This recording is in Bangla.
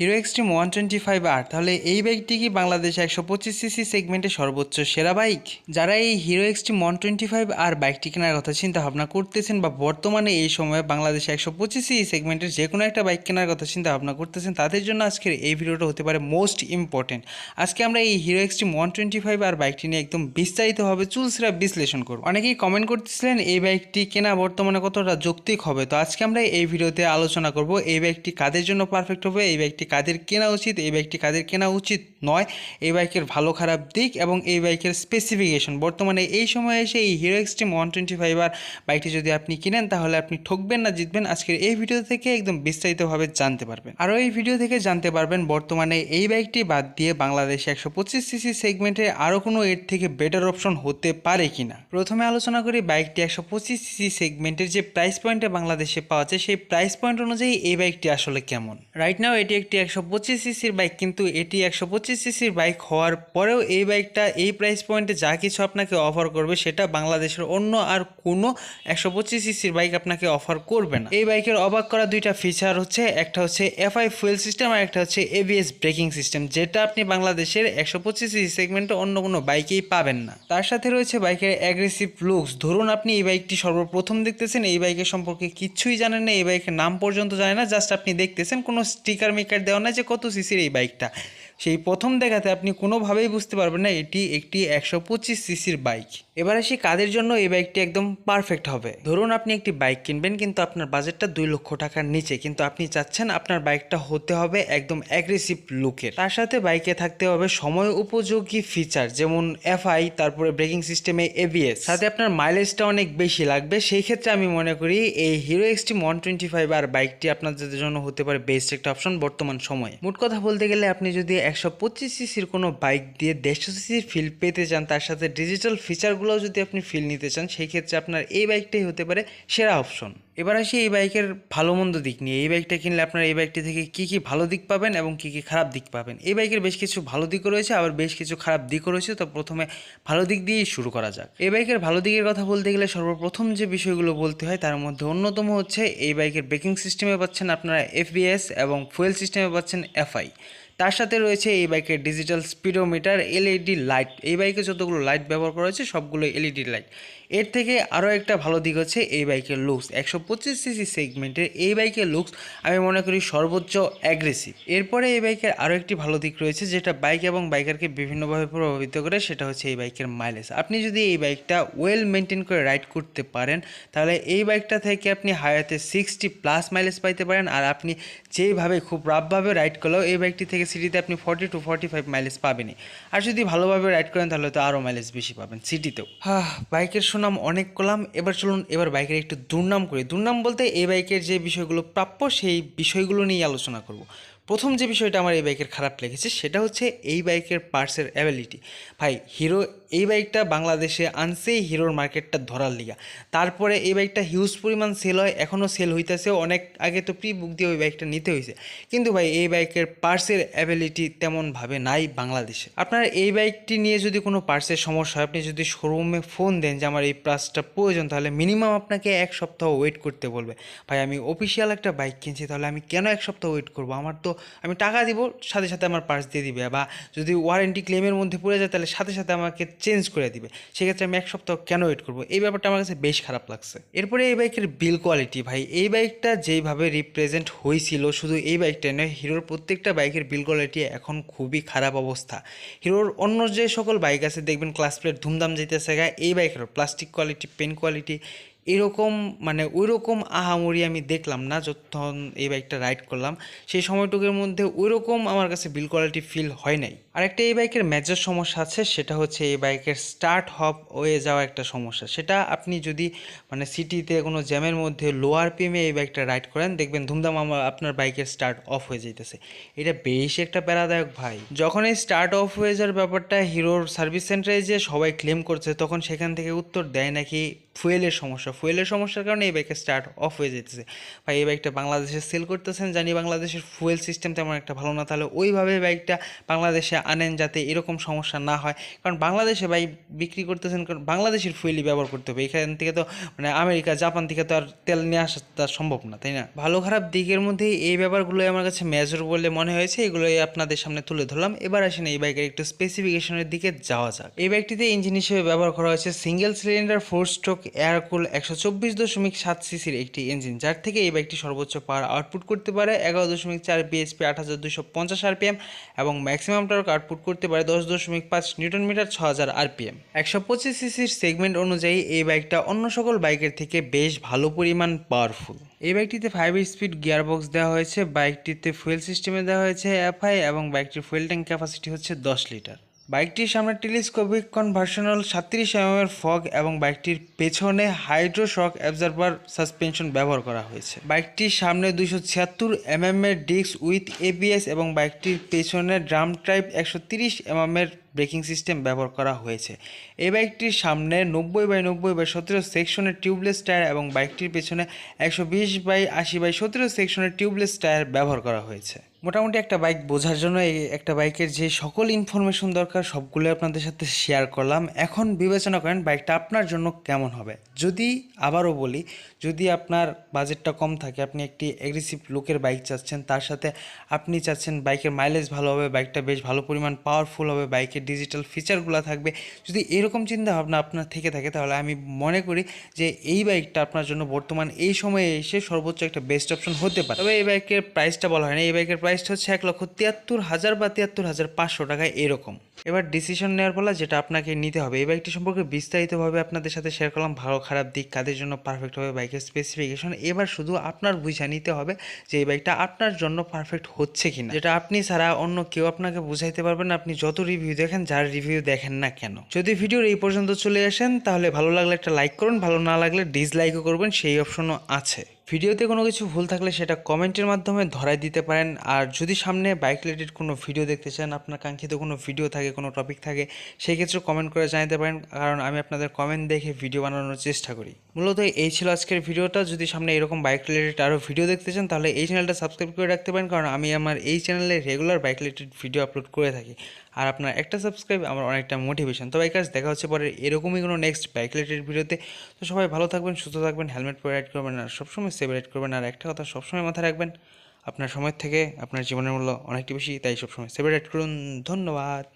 Hero Xtreme one twenty five R তাহলে এই বাইকটি কি বাংলাদেশে একশো পঁচিশ সিসি সেগমেন্টে সর্বোচ্চ সেরা বাইক যারা এই Hero Xtreme one twenty five R বাইকটি কেনার কথা চিন্তা ভাবনা করতেছেন বা বর্তমানে এই সময়ে বাংলাদেশে একশো পঁচিশ সিসি সেগমেন্টের যে কোনো একটা বাইক কেনার কথা চিন্তা ভাবনা করতেছেন, তাদের জন্য আজকের এই ভিডিওটা হতে পারে মোস্ট ইম্পর্টেন্ট আজকে আমরা এই Hero Xtreme one twenty five R বাইকটি নিয়ে একদম বিস্তারিতভাবে চুলসেরা বিশ্লেষণ করব। অনেকেই কমেন্ট করতেছিলেন, এই বাইকটি কেনা বর্তমানে কতটা যৌক্তিক হবে? তো আজকে আমরা এই ভিডিওতে আলোচনা করব, এই বাইকটি কাদের জন্য পারফেক্ট হবে, এই বাইকটি কাদের কেনা উচিত, এই বাইকটি কাদের কেনা উচিত নয়, এই বাইকের ভালো খারাপ দিক এবং এই বাইকের স্পেসিফিকেশন বর্তমানে এই সময়ে এসে এই Hero Xtreme one twenty five R বাইকটি যদি আপনি কিনেন, তাহলে আপনি ঠকবেন না, জিতবেন। আজকের এই ভিডিও থেকে একদম বিস্তারিতভাবে জানতে পারবেন। আরও এই ভিডিও থেকে জানতে পারবেন, বর্তমানে এই বাইকটি বাদ দিয়ে বাংলাদেশে একশো পঁচিশ সিসি সেগমেন্টে আরও কোনো এর থেকে বেটার অপশন হতে পারে কিনা। প্রথমে আলোচনা করি বাইকটি একশো পঁচিশ সিসি সেগমেন্টের যে প্রাইস পয়েন্টে বাংলাদেশে পাওয়া যায়, সেই প্রাইস পয়েন্ট অনুযায়ী এই বাইকটি আসলে কেমন। রাইট নাও এটি একটি একশো পঁচিশ সিসির বাইক, কিন্তু এটি একশো পঁচিশ সিসির বাইক হওয়ার পরেও এই বাইকটা এই প্রাইস পয়েন্টে যা কিছু আপনাকে অফার করবে সেটা বাংলাদেশের অন্য আর কোনো একশো পঁচিশ সিসির বাইক আপনাকে অফার করবে না। এই বাইকের অবাক করা দুইটা ফিচার হচ্ছে, একটা হচ্ছে এফআই ফুয়েল সিস্টেম আর একটা হচ্ছে এবিএস ব্রেকিং সিস্টেম যেটা আপনি বাংলাদেশের একশো পঁচিশ সিসি সেগমেন্টে অন্য কোনো বাইকেই পাবেন না। তার সাথে রয়েছে বাইকের অ্যাগ্রেসিভ লুকস ধরুন আপনি এই বাইকটি সর্বপ্রথম দেখতেছেন, এই বাইকের সম্পর্কে কিছুই জানেন না, এই বাইকের নাম পর্যন্ত জানেন না, জাস্ট আপনি দেখতেছেন কোনো স্টিকার মিকার দেওয়া না যে কত সিসির এই বাইকটা। সেই প্রথম দেখাতে আপনি কোনোভাবেই বুঝতে পারবেন না এটি একটি একশো পঁচিশ সিসির বাইক। এবার আসি কাদের জন্য এই বাইকটি একদম পারফেক্ট হবে। ধরুন আপনি একটি বাইক কিনবেন, কিন্তু আপনার বাজেটটা দুই লক্ষ টাকার নিচে, কিন্তু আপনি চাচ্ছেন আপনার বাইকটা হতে হবে একদম অ্যাগ্রেসিভ লুকের তার সাথে বাইকে থাকতে হবে সময় উপযোগী ফিচার যেমন এফআই তারপরে ব্রেকিং সিস্টেমে এবিএস সাথে আপনার মাইলেজটা অনেক বেশি লাগবে, সেই ক্ষেত্রে আমি মনে করি এই Hero Xtreme one twenty five R বাইকটি আপনাদের জন্য হতে পারে বেস্ট একটা অপশন বর্তমান সময়ে। মোট কথা বলতে গেলে আপনি যদি একশো পঁচিশ সিসির কোনো বাইক দিয়ে দেড়শো সিসির ফিল পেতে চান, তার সাথে ডিজিটাল ফিচারগুলোও যদি আপনি ফিল নিতে চান, সেই ক্ষেত্রে আপনার এই বাইকটাই হতে পারে সেরা অপশন এবার আসি এই বাইকের ভালো মন্দ দিক নিয়ে। এই বাইকটা কিনলে আপনার এই বাইকটি থেকে কী কী ভালো দিক পাবেন এবং কী কী খারাপ দিক পাবেন? এই বাইকের বেশ কিছু ভালো দিকও রয়েছে, আবার বেশ কিছু খারাপ দিকও রয়েছে, তো প্রথমে ভালো দিক দিয়েই শুরু করা যাক। এই বাইকের ভালো দিকের কথা বলতে গেলে সর্বপ্রথম যে বিষয়গুলো বলতে হয়, তার মধ্যে অন্যতম হচ্ছে এই বাইকের ব্রেকিং সিস্টেমে পাচ্ছেন আপনারা এফবিএস এবং ফুয়েল সিস্টেমে পাচ্ছেন এফআই তার সাথে রয়েছে এই বাইকের ডিজিটাল স্পিডোমিটার এলইডি লাইট এই বাইকে যতগুলো লাইট ব্যবহার করা হয়েছে সবগুলো এলইডি লাইটের থেকে আরও একটা ভালো দিক হচ্ছে এই বাইকের লুকস একশো পঁচিশ সিসি সেগমেন্টের এই বাইকের লুকস আমি মনে করি সর্বোচ্চ অ্যাগ্রেসিভ এরপরে এই বাইকের আরও একটি ভালো দিক রয়েছে, যেটা বাইক এবং বাইকারকে বিভিন্নভাবে প্রভাবিত করে, সেটা হচ্ছে এই বাইকের মাইলেজ আপনি যদি এই বাইকটা ওয়েল মেনটেন করে রাইড করতে পারেন, তাহলে এই বাইকটা থেকে আপনি হায়াতে সিক্সটি প্লাস মাইলেজ পাইতে পারেন। আর আপনি যেইভাবে খুব রাফভাবে রাইড করলেও এই বাইকটি থেকে সিটিতে আপনি forty to forty five mileage পাবেনই। আর যদি ভালোভাবে রাইড করেন, তাহলে তো আরও মাইলেজ বেশি পাবেন সিটিতেও হ্যাঁ বাইকের সুনাম অনেক কলাম। এবার চলুন, এবার বাইকের একটু দুর্নাম করি। দুর্নাম বলতে এই বাইকের যে বিষয়গুলো প্রাপ্য, সেই বিষয়গুলো নিয়ে আলোচনা করব। প্রথম যে বিষয়টা আমার এই বাইকের খারাপ লেগেছে, সেটা হচ্ছে এই বাইকের পার্টসের অ্যাবিলিটি ভাই হিরো এই বাইকটা বাংলাদেশে আনছে হিরোর মার্কেটটা ধরার লিগা। তারপরে এই বাইকটা হিউজ পরিমাণ সেল হয়, এখনও সেল হইতেছে, অনেক আগে তো প্রি বুক দিয়ে ওই বাইকটা নিতে হয়েছে কিন্তু ভাই, এই বাইকের পার্সের অ্যাবিলিটি তেমনভাবে নাই বাংলাদেশে। আপনার এই বাইকটি নিয়ে যদি কোনো পার্সের সমস্যা হয়, আপনি যদি শোরুমে ফোন দেন যে আমার এই পার্সটা প্রয়োজন, তাহলে মিনিমাম আপনাকে এক সপ্তাহ ওয়েট করতে বলবে। ভাই, আমি অফিসিয়াল একটা বাইক কিনছি, তাহলে আমি কেন এক সপ্তাহ ওয়েট করব? আমার তো, আমি টাকা দিব, সাথে সাথে আমার পার্স দিয়ে দিবে। বা যদি ওয়ারেন্টি ক্লেমের মধ্যে পড়ে যায়, তাহলে সাথে সাথে আমাকে চেঞ্জ করে দিবে। সেক্ষেত্রে আমি এক সপ্তাহ কেন ওয়েট করব? এই ব্যাপারটা আমার কাছে বেশ খারাপ লাগছে। এরপরে এই বাইকের বিল কোয়ালিটি ভাই, এই বাইকটা যেইভাবে রিপ্রেজেন্ট হয়েছিল শুধু এই বাইকটাই নয়, হিরোর প্রত্যেকটা বাইকের বিল কোয়ালিটি এখন খুবই খারাপ অবস্থা। হিরোর অন্য যে সকল বাইক আছে, দেখবেন ক্লাস প্লেট ধুমধাম যেতেছে গা, এই বাইকেরও প্লাস্টিক কোয়ালিটি পেন কোয়ালিটি এরকম মানে ওই রকম আহামরি আমি দেখলাম না যখন এই বাইকটা রাইড করলাম, সেই সময়টুকুর মধ্যে ওই রকম আমার কাছে বিল কোয়ালিটি ফিল হয় নাই। আর একটা এই বাইকের মেজর সমস্যা আছে, সেটা হচ্ছে এই বাইকের স্টার্ট হপ হয়ে যাওয়া একটা সমস্যা। সেটা আপনি যদি মানে সিটিতে কোনো জ্যামের মধ্যে লোয়ার পিএমে এই বাইকটা রাইড করেন, দেখবেন ধুমধাম আমার, আপনার বাইকের স্টার্ট অফ হয়ে যাইতেছে। এটা বেশ একটা প্যারাদায়ক ভাই। যখন এই স্টার্ট অফ হয়ে যাওয়ার ব্যাপারটা হিরোর সার্ভিস সেন্টারে যে সবাই ক্লেম করছে, তখন সেখান থেকে উত্তর দেয় নাকি ফুয়েলের সমস্যা। ফুয়েলের সমস্যার কারণে এই বাইকটা স্টার্ট অফ হয়ে যেতেছে। ভাই, এই বাইকটা বাংলাদেশে সেল করতেছেন, জানি বাংলাদেশের ফুয়েল সিস্টেম তেমন একটা ভালো না, তাহলে ওইভাবে বাইকটা বাংলাদেশে আনেন যাতে এরকম সমস্যা না হয়। কারণ বাংলাদেশে বাইক বিক্রি করতেছেন, কারণ বাংলাদেশের ফুয়েলই ব্যবহার করতে হবে। এখান থেকে তো মানে আমেরিকা, জাপান থেকে তো আর তেল নিয়ে আসা সম্ভব না, তাই না? ভালো খারাপ দিকের মধ্যে এই ব্যাপারগুলোই আমার কাছে মেজর বলে মনে হয়েছে, এগুলোই আপনাদের সামনে তুলে ধরলাম। এবার আসেন এই বাইকের একটু স্পেসিফিকেশনের দিকে যাওয়া যাক। এই বাইকটিতে ইঞ্জিন হিসেবে ব্যবহার করা হয়েছে single cylinder four stroke air cool একশো চব্বিশ দশমিক সাত সিসির একটি ইঞ্জিন, যার থেকে এই বাইকটি সর্বোচ্চ পাওয়ার আউটপুট করতে পারে এগারো দশমিক চার বিএসপি আট হাজার দুশো পঞ্চাশ আরপিএম এবং ম্যাক্সিমাম টর্ক আউটপুট করতে পারে দশ দশমিক পাঁচ নিউটন মিটার ছ হাজার আরপিএম। একশো পঁচিশ সিসির সেগমেন্ট অনুযায়ী এই বাইকটা অন্য সকল বাইকের থেকে বেশ ভালো পরিমাণ পাওয়ারফুল। এই বাইকটিতে ফাইভ স্পিড গিয়ারবক্স দেওয়া হয়েছে, বাইকটিতে ফুয়েল সিস্টেমে দেওয়া হয়েছে এফআই এবং বাইকটির ফুয়েল ট্যাঙ্ক ক্যাপাসিটি হচ্ছে দশ লিটার। বাইকটির সামনে টেলিস্কোপিক কনভার্সনাল সাতত্রিশ এম এর ফগ এবং বাইকটির পেছনে হাইড্রো শক অ্যাবজার্ভার সাসপেনশন ব্যবহার করা হয়েছে। বাইকটির সামনে দুইশো ছিয়াত্তর এম এম এর ডিস্ক উইথ এবিএস এবং বাইকটির পেছনে ড্রাম টাইপ একশো তিরিশ এম এম এর ব্রেকিং সিস্টেম ব্যবহার করা হয়েছে। এই বাইকটির সামনে নব্বই বাই নব্বই বাই সতেরো সেকশনের টিউবলেস টায়ার এবং বাইকটির পেছনে একশো বিশ বাই আশি বাই সতেরো সেকশনের টিউবলেস টায়ার ব্যবহার করা হয়েছে। মোটামুটি একটা বাইক বোঝার জন্য এই একটা বাইকের যে সকল ইনফরমেশন দরকার সবগুলো আপনাদের সাথে শেয়ার করলাম। এখন বিবেচনা করেন বাইকটা আপনার জন্য কেমন হবে। যদি আবারও বলি, যদি আপনার বাজেটটা কম থাকে, আপনি একটি এগ্রেসিভ লুকের বাইক চাচ্ছেন, তার সাথে আপনি চাচ্ছেন বাইকের মাইলেজ ভালো হবে বাইকটা বেশ ভালো পরিমাণ পাওয়ারফুল হবে বাইকের ডিজিটাল ফিচারগুলো থাকবে। যদি এরকম চিন্তা ভাবনা আপনার থেকে থাকে, তাহলে আমি মনে করি যে এই বাইকটা আপনার জন্য বর্তমান এই সময়ে এসে সর্বোচ্চ একটা বেস্ট অপশন হতে পারে। তবে এই বাইকের প্রাইসটা বলা হয় না এই বাইকের প্রাইসটা হচ্ছে এক লক্ষ তিয়াত্তর হাজার বা তিয়াত্তর হাজার পাঁচশো টাকায় এরকম। এবার ডিসিশন নেওয়ার বলা যেটা আপনাকে নিতে হবে। এই বাইকটি সম্পর্কে বিস্তারিতভাবে আপনাদের সাথে শেয়ার করলাম। ভালো, খারাপ দিক, কাদের জন্য পারফেক্ট হবে বাইকের স্পেসিফিকেশন এবার শুধু আপনার বুঝা নিতে হবে যে এই বাইকটা আপনার জন্য পারফেক্ট হচ্ছে কিনা। যেটা আপনি ছাড়া অন্য কেউ আপনাকে বুঝাইতে পারবেন আপনি যত রিভিউ দেখেন, যার রিভিউ দেখেন না কেন। যদি ভিডিওর এই পর্যন্ত চলে আসেন, তাহলে ভালো লাগলে একটা লাইক করুন। ভালো না লাগলে ডিসলাইকও করবেন। সেই অপশনও আছে। ভিডিওতে কোনো কিছু ভুল থাকলে সেটা কমেন্টের মাধ্যমে ধরাই দিতে পারেন। আর যদি সামনে বাইক রিলেটেড কোনো ভিডিও দেখতে চান, আপনার কাঙ্ক্ষিত কোনো ভিডিও থাকে, কোনো টপিক থাকে সেই ক্ষেত্রে কমেন্ট করে জানাতে পারেন। কারণ আমি আপনাদের কমেন্ট দেখে ভিডিও বানানোর চেষ্টা করি। মূলত এই ছিল আজকের ভিডিওটা যদি সামনে এরকম বাইক রিলেটেড আরও ভিডিও দেখতে চান, তাহলে এই চ্যানেলটা সাবস্ক্রাইব করে রাখতে পারেন। কারণ আমি আমার এই চ্যানেলে regular bike related video upload করে থাকি। আর আপনার একটা সাবস্ক্রাইব আমার অনেকটা মোটিভেশন তো কাজ দেখা হচ্ছে পরে এরকমই কোনো নেক্সট বাইক রিলেটেড ভিডিওতে তো সবাই ভালো থাকবেন, সুস্থ থাকবেন হেলমেট পরে রাইড করবেন আর সবসময় সেভ রাইড করবেন। আর একটা কথা সবসময় মাথায় রাখবেন, আপনার সময়ের থেকে আপনার জীবনের মূল্য অনেকটি বেশি, তাই সবসময় সেভ রাইড করুন। ধন্যবাদ।